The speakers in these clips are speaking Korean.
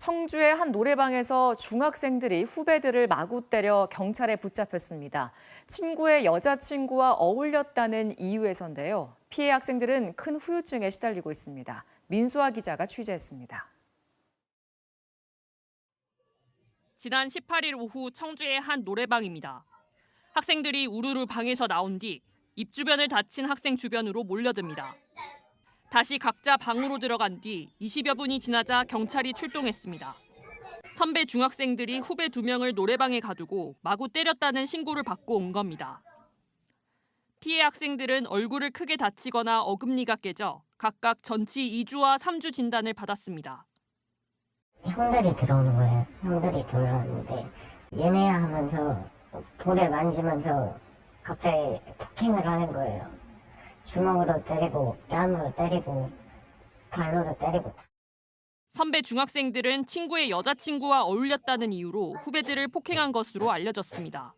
청주의 한 노래방에서 중학생들이 후배들을 마구 때려 경찰에 붙잡혔습니다. 친구의 여자친구와 어울렸다는 이유에서인데요. 피해 학생들은 큰 후유증에 시달리고 있습니다. 민수아 기자가 취재했습니다. 지난 18일 오후 청주의 한 노래방입니다. 학생들이 우르르 방에서 나온 뒤 입 주변을 다친 학생 주변으로 몰려듭니다. 다시 각자 방으로 들어간 뒤 20여 분이 지나자 경찰이 출동했습니다. 선배 중학생들이 후배 두 명을 노래방에 가두고 마구 때렸다는 신고를 받고 온 겁니다. 피해 학생들은 얼굴을 크게 다치거나 어금니가 깨져 각각 전치 2주와 3주 진단을 받았습니다. 형들이 들어오는 거예요. 형들이 들어왔는데 얘네야 하면서 볼을 만지면서 갑자기 폭행을 하는 거예요. 주먹으로 때리고 뺨으로 때리고 발로도 때리고 선배 중학생들은 친구의 여자친구와 어울렸다는 이유로 후배들을 폭행한 것으로 알려졌습니다.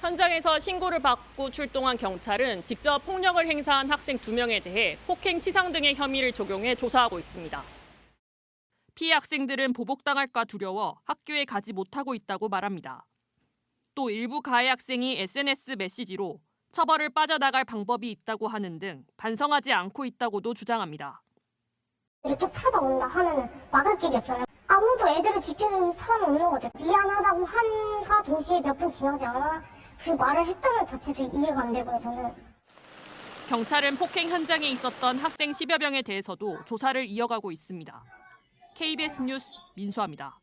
현장에서 신고를 받고 출동한 경찰은 직접 폭력을 행사한 학생 두 명에 대해 폭행 치상 등의 혐의를 적용해 조사하고 있습니다. 피해 학생들은 보복당할까 두려워 학교에 가지 못하고 있다고 말합니다. 또 일부 가해 학생이 SNS 메시지로 처벌을 빠져나갈 방법이 있다고 하는 등 반성하지 않고 있다고도 주장합니다. 이렇게 또 찾아온다 하면은 막을 길이 없잖아요. 아무도 애들을 지켜주는 사람이 없는 것 같아요. 미안하다고 한과 동시에 몇 분 지나지 않아 그 말을 했다는 자체도 이해가 안 되고요, 저는. 경찰은 폭행 현장에 있었던 학생 10여 명에 대해서도 조사를 이어가고 있습니다. KBS 뉴스 민수아입니다.